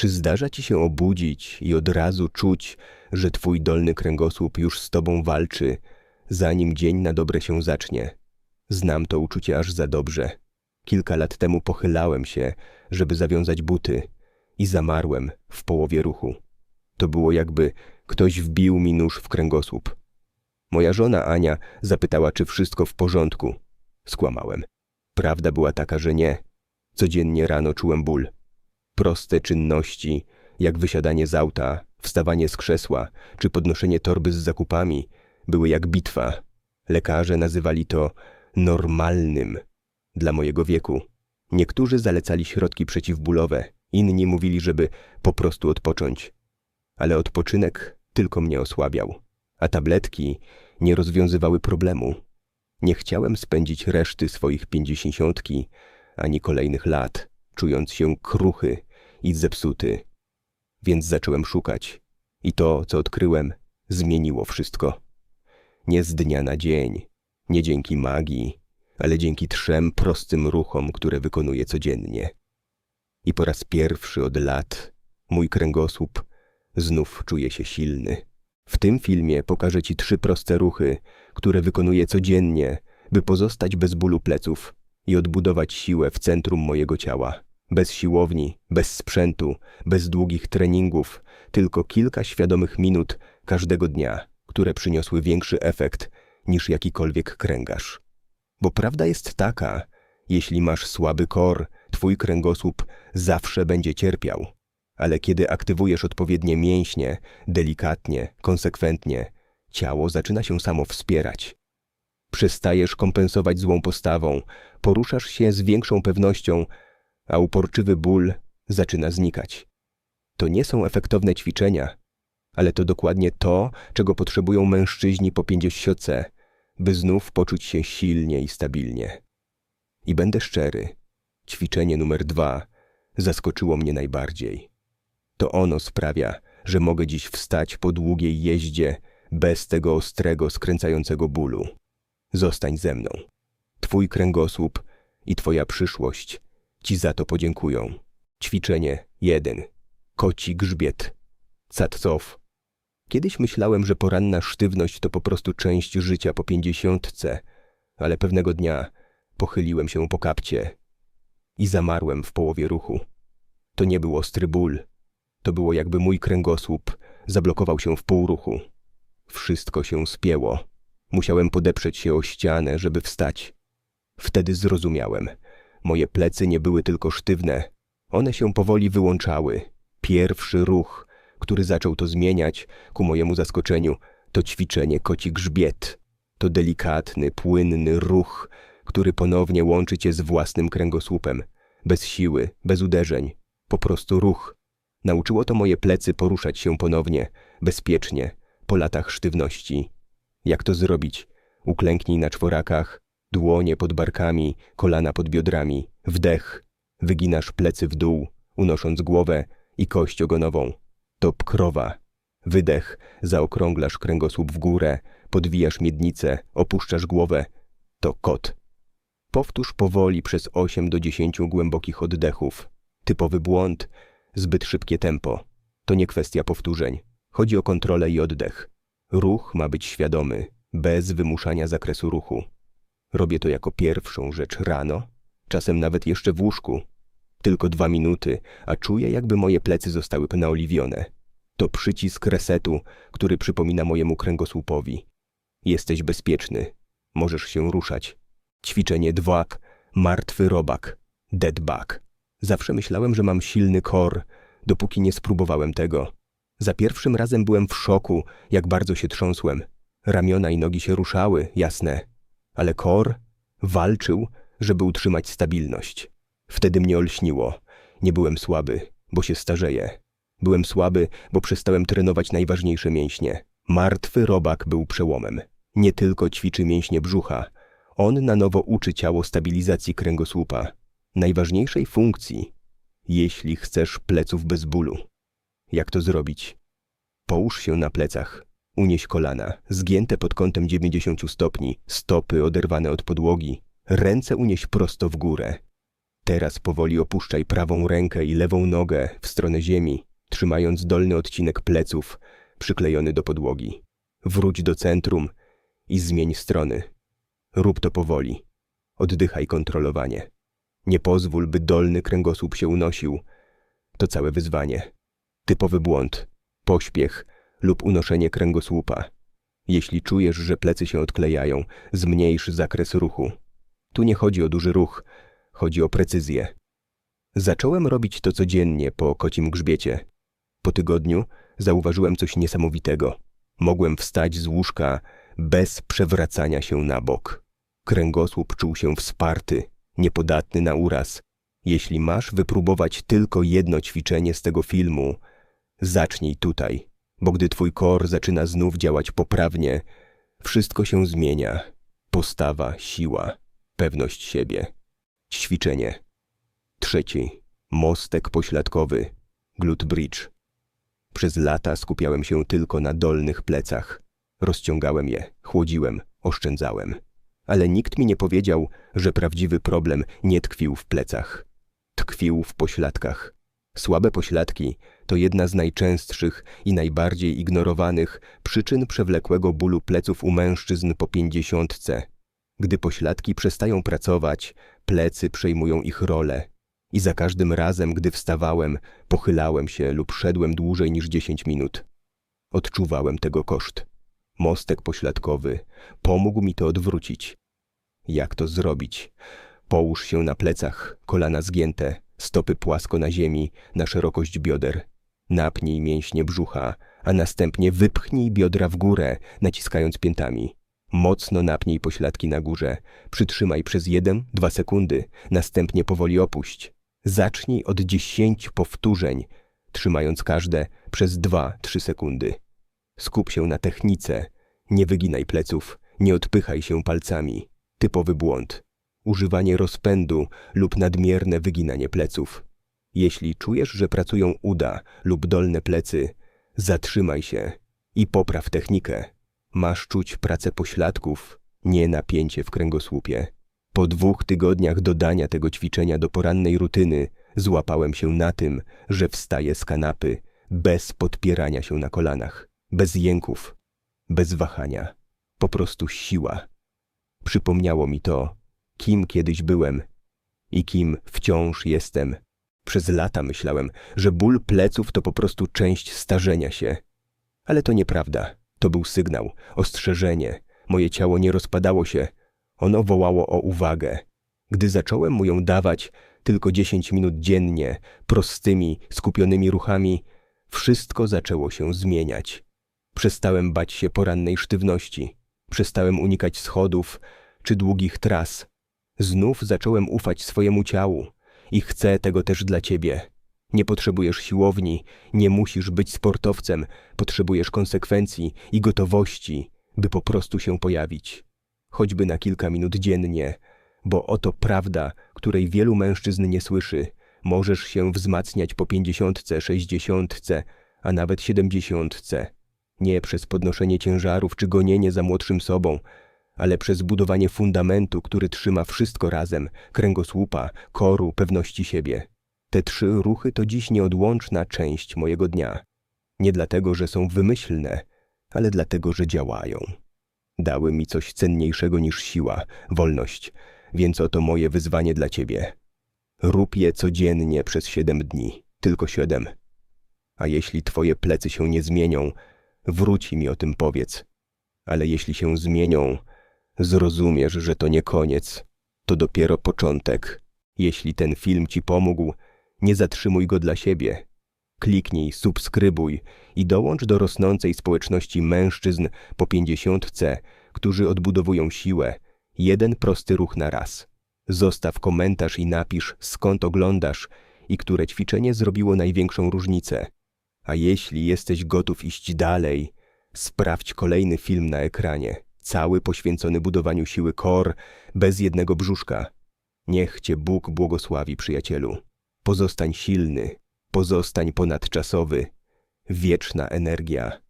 Czy zdarza ci się obudzić i od razu czuć, że twój dolny kręgosłup już z tobą walczy, zanim dzień na dobre się zacznie? Znam to uczucie aż za dobrze. Kilka lat temu pochylałem się, żeby zawiązać buty i zamarłem w połowie ruchu. To było jakby ktoś wbił mi nóż w kręgosłup. Moja żona Ania zapytała, czy wszystko w porządku. Skłamałem. Prawda była taka, że nie. Codziennie rano czułem ból. Proste czynności, jak wysiadanie z auta, wstawanie z krzesła czy podnoszenie torby z zakupami, były jak bitwa. Lekarze nazywali to normalnym dla mojego wieku. Niektórzy zalecali środki przeciwbólowe, inni mówili, żeby po prostu odpocząć. Ale odpoczynek tylko mnie osłabiał, a tabletki nie rozwiązywały problemu. Nie chciałem spędzić reszty swoich pięćdziesiątki ani kolejnych lat, czując się kruchy i zepsuty. Więc zacząłem szukać i to, co odkryłem, zmieniło wszystko. Nie z dnia na dzień, nie dzięki magii, ale dzięki trzem prostym ruchom, które wykonuję codziennie. I po raz pierwszy od lat mój kręgosłup znów czuje się silny. W tym filmie pokażę Ci trzy proste ruchy, które wykonuję codziennie, by pozostać bez bólu pleców i odbudować siłę w centrum mojego ciała. Bez siłowni, bez sprzętu, bez długich treningów, tylko kilka świadomych minut każdego dnia, które przyniosły większy efekt niż jakikolwiek kręgarz. Bo prawda jest taka, jeśli masz słaby kor, twój kręgosłup zawsze będzie cierpiał. Ale kiedy aktywujesz odpowiednie mięśnie, delikatnie, konsekwentnie, ciało zaczyna się samo wspierać. Przestajesz kompensować złą postawą, poruszasz się z większą pewnością, a uporczywy ból zaczyna znikać. To nie są efektowne ćwiczenia, ale to dokładnie to, czego potrzebują mężczyźni po pięćdziesiątce, by znów poczuć się silnie i stabilnie. I będę szczery, ćwiczenie numer dwa zaskoczyło mnie najbardziej. To ono sprawia, że mogę dziś wstać po długiej jeździe bez tego ostrego, skręcającego bólu. Zostań ze mną. Twój kręgosłup i twoja przyszłość ci za to podziękują. Ćwiczenie 1. Koci grzbiet. Catcow. Kiedyś myślałem, że poranna sztywność to po prostu część życia po pięćdziesiątce, ale pewnego dnia pochyliłem się po kapcie i zamarłem w połowie ruchu. To nie był ostry ból. To było jakby mój kręgosłup zablokował się w półruchu. Wszystko się spięło. Musiałem podeprzeć się o ścianę, żeby wstać. Wtedy zrozumiałem. Moje plecy nie były tylko sztywne. One się powoli wyłączały. Pierwszy ruch, który zaczął to zmieniać, ku mojemu zaskoczeniu, to ćwiczenie koci grzbiet. To delikatny, płynny ruch, który ponownie łączy cię z własnym kręgosłupem. Bez siły, bez uderzeń. Po prostu ruch. Nauczyło to moje plecy poruszać się ponownie, bezpiecznie, po latach sztywności. Jak to zrobić? Uklęknij na czworakach, dłonie pod barkami, kolana pod biodrami, wdech. Wyginasz plecy w dół, unosząc głowę i kość ogonową. To krowa. Wydech, zaokrąglasz kręgosłup w górę, podwijasz miednicę, opuszczasz głowę. To kot. Powtórz powoli przez 8 do 10 głębokich oddechów. Typowy błąd, zbyt szybkie tempo. To nie kwestia powtórzeń. Chodzi o kontrolę i oddech. Ruch ma być świadomy, bez wymuszania zakresu ruchu. Robię to jako pierwszą rzecz rano, czasem nawet jeszcze w łóżku. Tylko dwa minuty, a czuję, jakby moje plecy zostały naoliwione. To przycisk resetu, który przypomina mojemu kręgosłupowi. Jesteś bezpieczny. Możesz się ruszać. Ćwiczenie dwa. Martwy robak. Dead bug. Zawsze myślałem, że mam silny kor, dopóki nie spróbowałem tego. Za pierwszym razem byłem w szoku, jak bardzo się trząsłem. Ramiona i nogi się ruszały, jasne. Ale kor walczył, żeby utrzymać stabilność. Wtedy mnie olśniło. Nie byłem słaby, bo się starzeję. Byłem słaby, bo przestałem trenować najważniejsze mięśnie. Martwy robak był przełomem. Nie tylko ćwiczy mięśnie brzucha. On na nowo uczy ciało stabilizacji kręgosłupa. Najważniejszej funkcji, jeśli chcesz pleców bez bólu. Jak to zrobić? Połóż się na plecach. Unieś kolana, zgięte pod kątem 90 stopni, stopy oderwane od podłogi. Ręce unieś prosto w górę. Teraz powoli opuszczaj prawą rękę i lewą nogę w stronę ziemi, trzymając dolny odcinek pleców przyklejony do podłogi. Wróć do centrum i zmień strony. Rób to powoli. Oddychaj kontrolowanie. Nie pozwól, by dolny kręgosłup się unosił. To całe wyzwanie. Typowy błąd, pośpiech lub unoszenie kręgosłupa. Jeśli czujesz, że plecy się odklejają, zmniejsz zakres ruchu. Tu nie chodzi o duży ruch, chodzi o precyzję. Zacząłem robić to codziennie po kocim grzbiecie. Po tygodniu zauważyłem coś niesamowitego. Mogłem wstać z łóżka bez przewracania się na bok. Kręgosłup czuł się wsparty, niepodatny na uraz. Jeśli masz wypróbować tylko jedno ćwiczenie z tego filmu, zacznij tutaj, bo gdy twój kor zaczyna znów działać poprawnie, wszystko się zmienia. Postawa, siła, pewność siebie. Ćwiczenie. Trzeci. Mostek pośladkowy. Glut bridge. Przez lata skupiałem się tylko na dolnych plecach. Rozciągałem je, chłodziłem, oszczędzałem. Ale nikt mi nie powiedział, że prawdziwy problem nie tkwił w plecach. Tkwił w pośladkach. Słabe pośladki to jedna z najczęstszych i najbardziej ignorowanych przyczyn przewlekłego bólu pleców u mężczyzn po pięćdziesiątce. Gdy pośladki przestają pracować, plecy przejmują ich rolę. I za każdym razem, gdy wstawałem, pochylałem się lub szedłem dłużej niż 10 minut. Odczuwałem tego koszt. Mostek pośladkowy pomógł mi to odwrócić. Jak to zrobić? Połóż się na plecach, kolana zgięte, stopy płasko na ziemi, na szerokość bioder. Napnij mięśnie brzucha, a następnie wypchnij biodra w górę, naciskając piętami. Mocno napnij pośladki na górze. Przytrzymaj przez 1-2 sekundy, następnie powoli opuść. Zacznij od 10 powtórzeń, trzymając każde przez 2-3 sekundy. Skup się na technice. Nie wyginaj pleców, nie odpychaj się palcami. Typowy błąd. Używanie rozpędu lub nadmierne wyginanie pleców. Jeśli czujesz, że pracują uda lub dolne plecy, zatrzymaj się i popraw technikę. Masz czuć pracę pośladków, nie napięcie w kręgosłupie. Po dwóch tygodniach dodania tego ćwiczenia do porannej rutyny złapałem się na tym, że wstaję z kanapy bez podpierania się na kolanach, bez jęków, bez wahania. Po prostu siła. Przypomniało mi to, kim kiedyś byłem i kim wciąż jestem. Przez lata myślałem, że ból pleców to po prostu część starzenia się. Ale to nieprawda. To był sygnał, ostrzeżenie. Moje ciało nie rozpadało się. Ono wołało o uwagę. Gdy zacząłem mu ją dawać tylko 10 minut dziennie, prostymi, skupionymi ruchami, wszystko zaczęło się zmieniać. Przestałem bać się porannej sztywności. Przestałem unikać schodów czy długich tras. Znów zacząłem ufać swojemu ciału i chcę tego też dla ciebie. Nie potrzebujesz siłowni, nie musisz być sportowcem, potrzebujesz konsekwencji i gotowości, by po prostu się pojawić. Choćby na kilka minut dziennie, bo oto prawda, której wielu mężczyzn nie słyszy. Możesz się wzmacniać po pięćdziesiątce, sześćdziesiątce, a nawet siedemdziesiątce. Nie przez podnoszenie ciężarów czy gonienie za młodszym sobą, ale przez budowanie fundamentu, który trzyma wszystko razem kręgosłupa, koru, pewności siebie. Te trzy ruchy to dziś nieodłączna część mojego dnia. Nie dlatego, że są wymyślne, ale dlatego, że działają. Dały mi coś cenniejszego niż siła, wolność, więc oto moje wyzwanie dla ciebie. Rób je codziennie przez siedem dni, tylko siedem. A jeśli twoje plecy się nie zmienią, wróci mi o tym powiedz. Ale jeśli się zmienią, zrozumiesz, że to nie koniec, to dopiero początek. Jeśli ten film ci pomógł, nie zatrzymuj go dla siebie. Kliknij, subskrybuj i dołącz do rosnącej społeczności mężczyzn po pięćdziesiątce, którzy odbudowują siłę. Jeden prosty ruch na raz. Zostaw komentarz i napisz, skąd oglądasz i które ćwiczenie zrobiło największą różnicę. A jeśli jesteś gotów iść dalej, sprawdź kolejny film na ekranie, cały poświęcony budowaniu siły kor, bez jednego brzuszka. Niech Cię Bóg błogosławi, przyjacielu. Pozostań silny, pozostań ponadczasowy. Wieczna energia